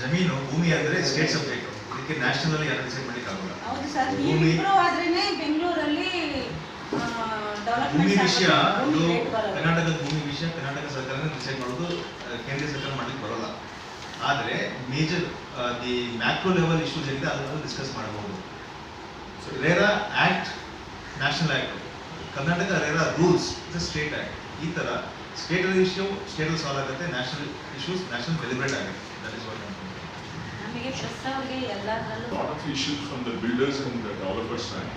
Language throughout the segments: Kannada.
ಜಮೀನು ಭೂಮಿ ಅಂದ್ರೆ ಸ್ಟೇಟ್ ಸಬ್ಜೆಕ್ಟ್ ಇದಕ್ಕೆ ನ್ಯಾಷನಲ್ ಯಾರು ಡಿಸೈಡ್ ಮಾಡ್ಲಿಕ್ಕೆ ಆಗೋಲ್ಲ. ಹೌದು ಸರ್ ನೀವು ಭೂಮಿ- ಇಂಪ್ರೂವ್ ಆದ್ರೇನೆ ಬೆಂಗಳೂರಲ್ಲಿ ಭೂಮಿ ವಿಷಯ ಕರ್ನಾಟಕದ ಭೂಮಿ ವಿಷಯ ಕರ್ನಾಟಕ ಸರ್ಕಾರನೇ ಡಿಸೈಡ್ ಮಾಡೋದು ಆ, ಕೇಂದ್ರ ಸರ್ಕಾರ ಮಾಡ್ಲಿಕ್ಕೆ ಬರೋಲ್ಲ. ಆದ್ರೆ major the macro level issues ಏನಿದೆ ಅದನ್ನು ಡಿಸ್ಕಸ್ ಮಾಡಬಹುದು. RERA act national act Karnataka RERA rules is state act ಈ ತರ ಸ್ಟೇಟ್ ಇಶ್ಯೂ ಸ್ಟೇಟ್ ಸಾಲ್ವ್ ಆಗುತ್ತೆ ನ್ಯಾಷನಲ್ ಇಶ್ಯೂಸ್ ನ್ಯಾಷನಲ್ ಡೆಲಿಬ್ರೇಟ್ ಆಗುತ್ತೆ. ದಟ್ ಇಸ್ ವಾಟ್ ನಮಗೆ ಪ್ರೆಸ್ ಅವ್ರಿಗೆ ಎಲ್ಲದರಲ್ಲೂ lot of issues from the builders and the developer side.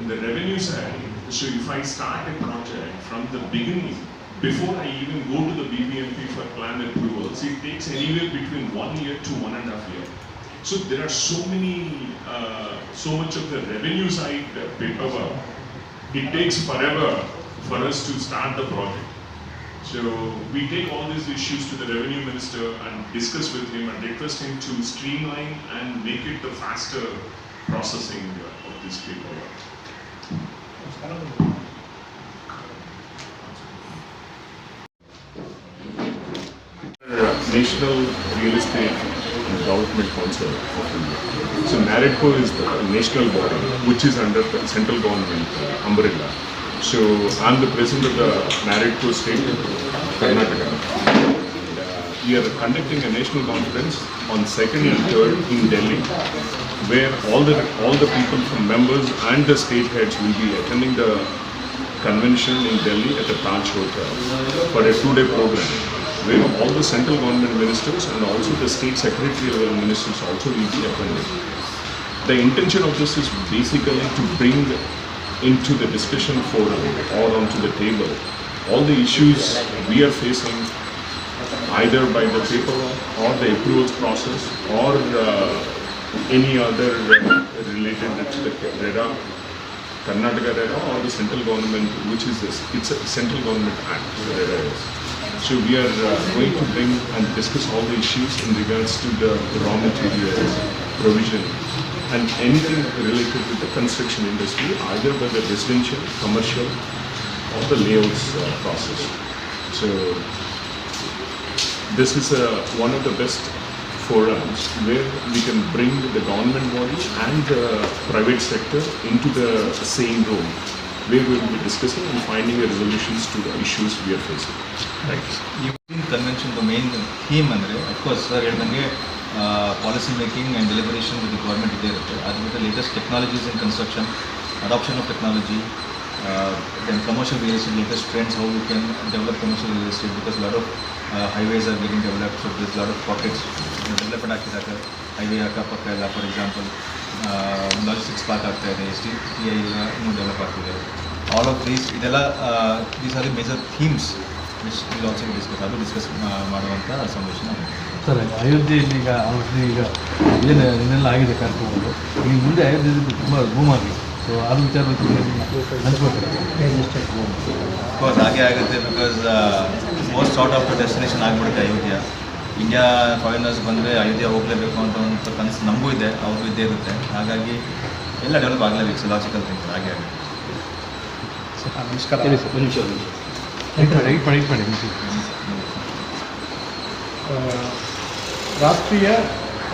In the revenue side, so if I start a project from the beginning, before I even go to the BBMP for plan approvals, it takes anywhere between one year to one and a half year. So there are so many, uh, so much of the revenue side uh, paperwork. It takes forever for us to start the project. So we take all these issues to the revenue minister and discuss with him and request him to streamline and make it the faster processing of this paperwork. National Real Estate Development Council of India. So NAREDCO is the national body which is under the central government uh, umbrella. So I'm the president of the NAREDCO state Karnataka. Uh, we are conducting a national conference on 2nd and 3rd in Delhi where all the all the people from members and the state heads will be attending the convention in Delhi at the Taj Hotel for a two-day program where all the central government ministers and also the state secretary level ministers also will be attending. The intention of this is basically to bring into the discussion forum or onto the table all the issues we are facing either by the paperwork or the approvals process or uh, any other uh, related to the RERA, Karnataka RERA or the central government, which is this, it's a central government act. So we are uh, going to bring and discuss all the issues in regards to the raw materials, provision, and anything related to the construction industry, either by the residential, commercial, or the layouts uh, process. So this is uh, one of the best forums where we can bring the government body and the private sector into the same room where we will be discussing and finding the resolutions to the issues we are facing. Thank you. ಇವತ್ತಿನ ಕನ್ವೆನ್ಷನ್ದು ಮೇನ್ ಥೀಮ್ ಅಂದರೆ ಅಫ್ಕೋರ್ಸ್ ಸರ್ ಹೇಳ್ದಂಗೆ policy making and deliberation with government ಇದೇ ಇರುತ್ತೆ ಅದು ಬಿಟ್ಟು latest technologies in construction adoption of technology then commercial real estate latest trends how you can develop commercial real estate because lot of highways are getting develop so this lot of pockets development ಆಗ್ತಿದ್ದಾರೆ ಹೈವೇ ಅಕ್ಕಪಕ್ಕ ಎಲ್ಲ ಫಾರ್ ಎಕ್ಸಾಂಪಲ್ ಲಾಜಿಸ್ಟಿಕ್ಸ್ ಪಾರ್ಕ್ ಆಗ್ತಾ ಇದೆ ಎಸ್ ಟಿ ಟಿ ಐ ಇನ್ನೂ ಡೆವಲಪ್ ಆಗ್ತಿದೆ ಆಲ್ ಆಫ್ ದೀಸ್ ಇದೆಲ್ಲ these are the major themes which will also discuss ಅದು ಡಿಸ್ಕಸ್ ಮಾಡುವಂಥ ಸರ್ ಅಯೋಧ್ಯೆಯಲ್ಲಿ ಈಗ ಆಲ್ರೆಡಿ ಈಗ ಏನು ಏನೆಲ್ಲ ಆಗಿದೆ ಕಾರ್ಯಕ್ರಮಗಳು. ಈಗ ಮುಂದೆ ಅಯೋಧ್ಯೆಯಲ್ಲಿ ತುಂಬ ರೂಮ್ ಆಗಿದೆ. ಸೊ ಅದು ವಿಚಾರ ಬಿಕಾಸ್ ಹಾಗೆ ಆಗುತ್ತೆ because most sort of destination ಆಗಿಬಿಡುತ್ತೆ ಅಯೋಧ್ಯ. ಇಂಡಿಯಾ ಫಾರಿನರ್ಸ್ ಬಂದರೆ ಅಯೋಧ್ಯೆ ಹೋಗಲೇಬೇಕು ಅಂತ ಒಂದು ಕನಸು ನಮಗೂ ಇದೆ ಅವ್ರಿಗೂ ಇದ್ದೇ ಇರುತ್ತೆ. ಹಾಗಾಗಿ ಎಲ್ಲ ಡೆವಲಪ್ ಆಗಲೇಬೇಕು ಲಾಜಿಕಲ್ ಥಿಂಕ್ ಹಾಗೆ ಆಗುತ್ತೆ. ನಮಸ್ಕಾರ. ರಾಷ್ಟ್ರೀಯ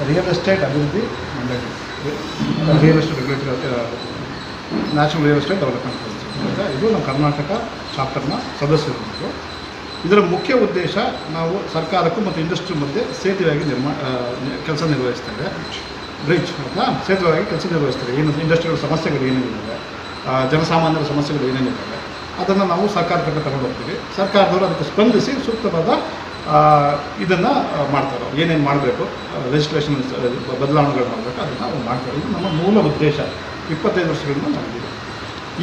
ರಿಯಲ್ ಎಸ್ಟೇಟ್ ಅಭಿವೃದ್ಧಿ ಮಂಡಳಿ. Real estate regulatory national real estate development council ಅಂತ ಇದು ನಮ್ಮ ಕರ್ನಾಟಕ ಚಾಪ್ಟರ್ನ ಸದಸ್ಯರು ಇದರ ಮುಖ್ಯ ಉದ್ದೇಶ ನಾವು ಸರ್ಕಾರಕ್ಕೂ ಮತ್ತು ಇಂಡಸ್ಟ್ರಿ ಮಧ್ಯೆ ಸೇತುವೆಯಾಗಿ ನಿರ್ಮಾ ಕೆಲಸ ನಿರ್ವಹಿಸ್ತೇವೆ ಬ್ರಿಡ್ಜ್ ಆಯಿತಾ ಸೇತುವೆಯಾಗಿ ಕೆಲಸ ನಿರ್ವಹಿಸ್ತಾರೆ ಏನು ಇಂಡಸ್ಟ್ರಿಗಳ ಸಮಸ್ಯೆಗಳು ಏನೇನಿದ್ದಾವೆ? ಜನಸಾಮಾನ್ಯರ ಸಮಸ್ಯೆಗಳು ಏನೇನಿದ್ದಾವೆ? ಅದನ್ನು ನಾವು ಸರ್ಕಾರಕ್ಕೆ ತಗೊಂಡು ಹೋಗ್ತೀವಿ. ಸರ್ಕಾರದವರು ಅದಕ್ಕೆ ಸ್ಪಂದಿಸಿ ಸೂಕ್ತವಾದ ಇದನ್ನು ಮಾಡ್ತಾರೆ ಏನೇನು ಮಾಡಬೇಕು ರಿಜಿಸ್ಟ್ರೇಷನ್ ಬದಲಾವಣೆಗಳು ಮಾಡಬೇಕು, ಅದನ್ನು ಅವ್ರು ಮಾಡ್ತಾರೆ. ಇದು ನಮ್ಮ ಮೂಲ ಉದ್ದೇಶ. ಇಪ್ಪತ್ತೈದು ವರ್ಷಗಳಿಂದ ಮಾಡಿದ್ದೀವಿ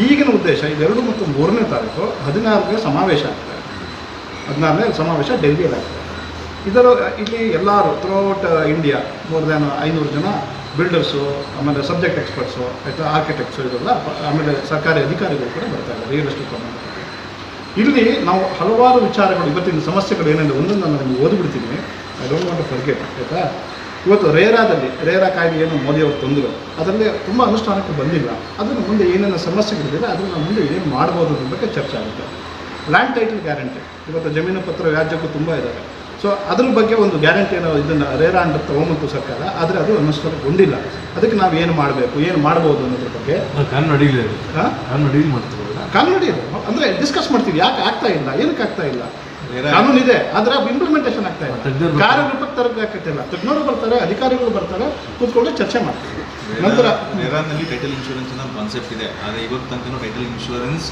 ಈಗಿನ ಉದ್ದೇಶ, ಇದೆರಡು ಮತ್ತು ಮೂರನೇ ತಾರೀಕು ಹದಿನಾರನೇ ಸಮಾವೇಶ ಆಗ್ತದೆ. ಹದಿನಾರನೇ ಸಮಾವೇಶ ಡೆಲ್ಲಿಯಲ್ಲಿ ಆಗ್ತದೆ ಇದರ, ಇಲ್ಲಿ ಎಲ್ಲರೂ ಥ್ರೂಔಟ್ ಇಂಡಿಯಾ ಮೋರ್ ದ್ಯಾನ್ ಐನೂರು ಜನ ಬಿಲ್ಡರ್ಸು ಆಮೇಲೆ ಸಬ್ಜೆಕ್ಟ್ ಎಕ್ಸ್ಪರ್ಟ್ಸು ಆಯಿತಾ ಆರ್ಕಿಟೆಕ್ಟ್ಸು ಇದೆಲ್ಲ ಆಮೇಲೆ ಸರ್ಕಾರಿ ಅಧಿಕಾರಿಗಳು ಕೂಡ ಬರ್ತಾ ಇದ್ದಾರೆ ರಿಯಲ್ ಎಸ್ಟೇಟ್ ಸಂಬಂಧ ಇಲ್ಲಿ ನಾವು ಹಲವಾರು ವಿಚಾರಗಳು, ಇವತ್ತಿನ ಸಮಸ್ಯೆಗಳು ಏನೆಂದರೆ ಒಂದೊಂದು ನಾನು ನಿಮಗೆ ಓದಿಬಿಡ್ತೀನಿ. ಐ ಡೋಂಟ್ ವಾಂಟ್ ಫರ್ಗೆಟ್ ಆಯಿತಾ? ಇವತ್ತು ರೇರಾದಲ್ಲಿ, ರೇರಾ ಕಾಯ್ದೆ ಏನು ಮೋದಿ ಅವರು ತಂದರು, ಅದರಲ್ಲಿ ತುಂಬ ಅನುಷ್ಠಾನಕ್ಕೆ ಬಂದಿಲ್ಲ. ಅದನ್ನು ಮುಂದೆ ಏನೇನು ಸಮಸ್ಯೆಗಳಿದೆ ಅದನ್ನು ಮುಂದೆ ಏನು ಮಾಡ್ಬೋದು ಅನ್ನೋ ಚರ್ಚೆ ಆಗುತ್ತೆ. ಲ್ಯಾಂಡ್ ಟೈಟಲ್ ಗ್ಯಾರಂಟಿ ಇವತ್ತು ಜಮೀನು ಪತ್ರ ವ್ಯಾಜ್ಯಕ್ಕೂ ತುಂಬ ಇದ್ದಾವೆ ಸೊ ಅದ್ರ ಬಗ್ಗೆ ಒಂದು ಗ್ಯಾರಂಟಿ ಏನೋ ಇದನ್ನು ರೇರಾ ಅಂಡ್ ತೊಗೊಂಬಂತು ಸರ್ಕಾರ ಆದರೆ ಅದು ಅನುಷ್ಠಾನಗೊಂಡಿಲ್ಲ ಅದಕ್ಕೆ ನಾವು ಏನು ಮಾಡಬೇಕು ಏನು ಮಾಡ್ಬೋದು ಅನ್ನೋದ್ರ ಬಗ್ಗೆ? ಕಾನೂನು ಇದೆ ಅಂದರೆ ಡಿಸ್ಕಸ್ ಮಾಡ್ತೀವಿ ಯಾಕೆ ಆಗ್ತಾ ಇಲ್ಲ ಏನಕ್ಕೆ ಆಗ್ತಾ ಇಲ್ಲ? ಕಾನೂನು ಇದೆ ಆದರೆ ಇಂಪ್ಲಿಮೆಂಟೇಷನ್ ಆಗ್ತಾ ಇಲ್ಲ. ತಜ್ಞರು ಬರ್ತಾರೆ. ಕಾರ್ಯರೂಪಕ್ಕೆ ತರಕ್ಕೆ ಆಗ್ತಿಲ್ಲ. ತಜ್ಞರು ಬರ್ತಾರೆ ಅಧಿಕಾರಿಗಳು ಬರ್ತಾರೆ ಕೂತ್ಕೊಂಡು ಚರ್ಚೆ ಮಾಡ್ತೀವಿ. ನಂತರ ರೇರಾನಲ್ಲಿ ಟೈಟಲ್ ಇನ್ಶೂರೆನ್ಸ್ ಅನ್ನೋ ಕಾನ್ಸೆಪ್ಟ್ ಇದೆ. ಆದರೆ ಇವತ್ತು ತನಕ ಟೈಟಲ್ ಇನ್ಶೂರೆನ್ಸ್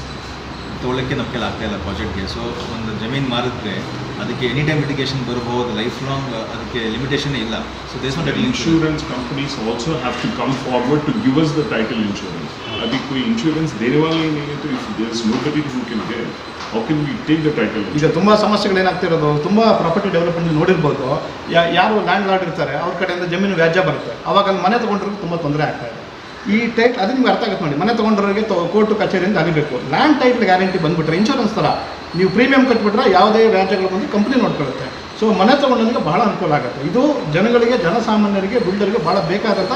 ತೊಗೊಳಕ್ಕೆ ನಮ್ಮ ಕೈಲಿ ಆಗ್ತಾ ಇಲ್ಲ ಪ್ರಾಜೆಕ್ಟ್ಗೆ ಸೊ ಒಂದು ಜಮೀನು ಮಾರಿದ್ರೆ ಅದಕ್ಕೆ ಎನಿ ಟೈಮ್ ಲಿಟಿಗೇಷನ್ ಬರಬಹುದು ಲೈಫ್ ಲಾಂಗ್ ಅದಕ್ಕೆ ಲಿಮಿಟೇಷನ್ ಇಲ್ಲ. So does not insurance companies also have to come forward to give us the title insurance ಅದಕ್ಕೆ ಇನ್ಶೂರೆನ್ಸ್ ದೇರವಾಗಿ ಏನಿತ್ತು? If no who get how can we take the title ಈಗ ತುಂಬ ಸಮಸ್ಯೆಗಳು ಏನಾಗ್ತಿರೋದು ತುಂಬ ಪ್ರಾಪರ್ಟಿ ಡೆವಲಪ್ಮೆಂಟ್ ನೋಡಿರ್ಬೋದು. ಯಾರು ಲ್ಯಾಂಡ್ ಲಾರ್ಡ್ ಇರ್ತಾರೆ ಅವ್ರ ಕಡೆಯಿಂದ ಜಮೀನು ವ್ಯಾಜ್ಯ ಬರುತ್ತೆ. ಅವಾಗ ಅಲ್ಲಿ ಮನೆ ತೊಗೊಂಡ್ರಿಗೂ ತುಂಬ ತೊಂದರೆ ಆಗ್ತಾ ಇದೆ. ಈ ಟೈಪ್ ಅದು ನಿಮ್ಗೆ ಅರ್ಥ ಆಗುತ್ತೆ ನೋಡಿ. ಮನೆ ತೊಗೊಂಡ್ರಿಗೆ ಕೋರ್ಟು ಕಚೇರಿಯಿಂದ ಅಲಿಬೇಕು ಲ್ಯಾಂಡ್ ಟೈಟ್ಲ್ ಗ್ಯಾರಂಟಿ ಬಂದುಬಿಟ್ರೆ ಇನ್ಶೂರೆನ್ಸ್ ಥರ ನೀವು ಪ್ರೀಮಿಯಂ ಕಟ್ಬಿಟ್ರೆ ಯಾವುದೇ ವ್ಯಾಜ್ಯಗಳು ಬಂದು ಕಂಪ್ನಿ ನೋಡ್ಕೊಳ್ಳುತ್ತೆ. ಸೊ ಮನೆ ತೊಗೊಂಡಂಗೆ ಬಹಳ ಅನುಕೂಲ ಆಗುತ್ತೆ. ಇದು ಜನಗಳಿಗೆ ಜನಸಾಮಾನ್ಯರಿಗೆ ಬುದ್ಧರಿಗೆ ಭಾಳ ಬೇಕಾದಂಥ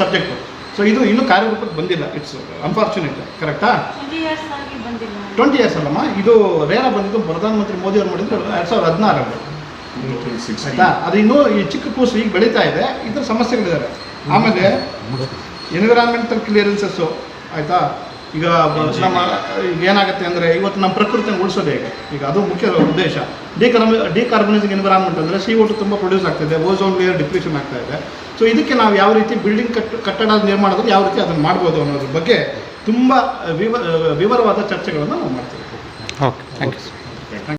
ಸಬ್ಜೆಕ್ಟು ಸೊ ಇದು ಇನ್ನೂ ಕಾರ್ಯರೂಪಕ್ಕೆ ಬಂದಿಲ್ಲ. ಇಟ್ಸ್ ಅನ್ಫಾರ್ಚುನೇಟ್ ಕರೆಕ್ಟಾ ಟ್ವೆಂಟಿ ಇಯರ್ಸ್ ಅಲ್ಲಮ್ಮ. ಇದು ರೇರ ಬಂದಿದ್ದು ಪ್ರಧಾನಮಂತ್ರಿ ಮೋದಿ ಅವರು ಮಾಡಿದ್ರು ಎರಡು ಸಾವಿರದ ಹದಿನಾರರಲ್ಲಿ. 2016. ಆಯ್ತಾ? ಅದು ಇನ್ನೂ ಈ ಚಿಕ್ಕ ಕೂಸು ಈಗ ಬೆಳೀತಾ ಇದೆ. ಇದ್ರ ಸಮಸ್ಯೆಗಳಿದ್ದಾರೆ ಆಮೇಲೆ ಎನ್ವಿರಾನ್ಮೆಂಟಲ್ ಕ್ಲಿಯರೆನ್ಸಸ್ಸು ಆಯಿತಾ? ಈಗ ನಮ್ಮ ಈಗ ಏನಾಗುತ್ತೆ ಅಂದರೆ ಇವತ್ತು ನಮ್ಮ ಪ್ರಕೃತಿಯನ್ನು ಉಳಿಸೋದು ಹೇಗೆ? ಈಗ ಅದು ಮುಖ್ಯ ಉದ್ದೇಶ. ಡಿಕಾರ್ಬ ಡಿಕಾರ್ಬನೈಸಿಂಗ್ ಎನ್ವಿರಾನ್ಮೆಂಟ್ ಅಂದರೆ ಸಿ ಓಟು ತುಂಬ ಪ್ರೊಡ್ಯೂಸ್ ಆಗ್ತಾಯಿದೆ ಓಝೋನ್ ಲೇಯರ್ ಡಿಪ್ರೆಷನ್ ಆಗ್ತಾ ಇದೆ. ಸೊ ಇದಕ್ಕೆ ನಾವು ಯಾವ ರೀತಿ ಬಿಲ್ಡಿಂಗ್ ಕಟ್ ಕಟ್ಟಡ ನಿರ್ಮಾಣದಲ್ಲಿ ಯಾವ ರೀತಿ ಅದನ್ನು ಮಾಡ್ಬೋದು ಅನ್ನೋದ್ರ ಬಗ್ಗೆ ತುಂಬ ವಿವ ವಿವರವಾದ ಚರ್ಚೆಗಳನ್ನು ನಾವು ಮಾಡ್ತೀವಿ. Okay thank you